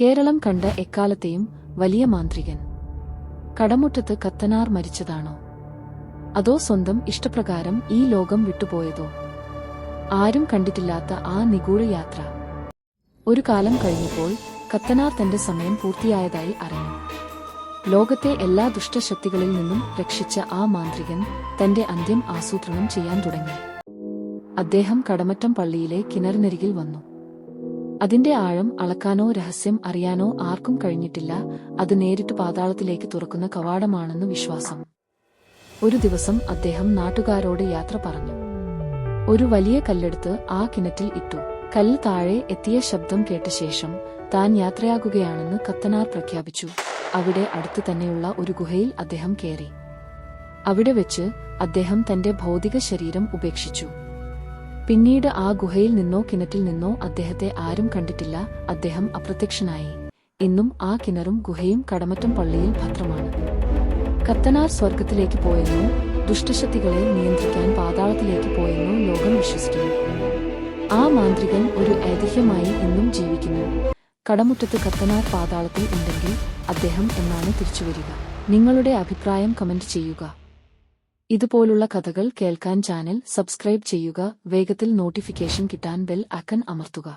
കേരളം കണ്ട എക്കാലത്തെയും വലിയ മാന്ത്രികൻ. കടമുറ്റത്ത് കത്തനാർ മരിച്ചതാണോ? അതോ സ്വന്തം ഇഷ്ടപ്രകാരം ഈ ലോകം വിട്ടുപോയതോ? ആരും കണ്ടിട്ടില്ലാത്ത ആ നിഗൂഢ യാത്ര. ഒരു കാലം കഴിഞ്ഞപ്പോൾ കത്തനാർ തന്റെ സമയം പൂർത്തിയായതായി അറിഞ്ഞു. ലോകത്തെ എല്ലാ ദുഷ്ടശക്തികളിൽ നിന്നും രക്ഷിച്ച ആ മാന്ത്രികൻ തന്റെ അന്ത്യം ആസൂത്രണം ചെയ്യാൻ തുടങ്ങി. അദ്ദേഹം കടമറ്റം പള്ളിയിലെ കിണറിനരികിൽ വന്നു. അതിന്റെ ആഴം അളക്കാനോ രഹസ്യം അറിയാനോ ആർക്കും കഴിഞ്ഞിട്ടില്ല. അത് നേരിട്ട് പാതാളത്തിലേക്ക് തുറക്കുന്ന കവാടമാണെന്ന് വിശ്വാസം. ഒരു ദിവസം അദ്ദേഹം നാട്ടുകാരോട് യാത്ര പറഞ്ഞു. ഒരു വലിയ കല്ലെടുത്ത് ആ കിണറ്റിൽ ഇട്ടു. കല്ല് താഴെ എത്തിയ ശബ്ദം കേട്ട ശേഷം താൻ യാത്രയാകുകയാണെന്ന് കത്തനാർ പ്രഖ്യാപിച്ചു. അവിടെ അടുത്തു തന്നെയുള്ള ഒരു ഗുഹയിൽ അദ്ദേഹം കയറി. അവിടെ വെച്ച് അദ്ദേഹം തന്റെ ഭൗതിക ശരീരം ഉപേക്ഷിച്ചു. പിന്നീട് ആ ഗുഹയിൽ നിന്നോ കിണറ്റിൽ നിന്നോ അദ്ദേഹത്തെ ആരും കണ്ടിട്ടില്ല. അദ്ദേഹം അപ്രത്യക്ഷനായി. ഇന്നും ആ കിണറും ഗുഹയും കടമറ്റം പള്ളിയിൽ ഭദ്രമാണ്. കത്തനാർ സ്വർഗത്തിലേക്ക് പോയെന്നും ദുഷ്ടശക്തികളെ നിയന്ത്രിക്കാൻ പാതാളത്തിലേക്ക് പോയെന്നും ലോകം വിശ്വസിക്കുന്നു. ആ മാന്ത്രികൻ ഒരു ഐതിഹ്യമായി ഇന്നും ജീവിക്കുന്നു. കടമുറ്റത്ത് കത്തനാർ പാതാളത്തിൽ ഉണ്ടെങ്കിൽ അദ്ദേഹം എന്നാണ് തിരിച്ചുവരിക. നിങ്ങളുടെ അഭിപ്രായം കമന്റ് ചെയ്യുക. ഇതുപോലുള്ള കഥകൾ കേൾക്കാൻ ചാനൽ സബ്സ്ക്രൈബ് ചെയ്യുക വേഗത്തിൽ നോട്ടിഫിക്കേഷൻ കിട്ടാൻ ബെൽ അക്കൻ അമർത്തുക.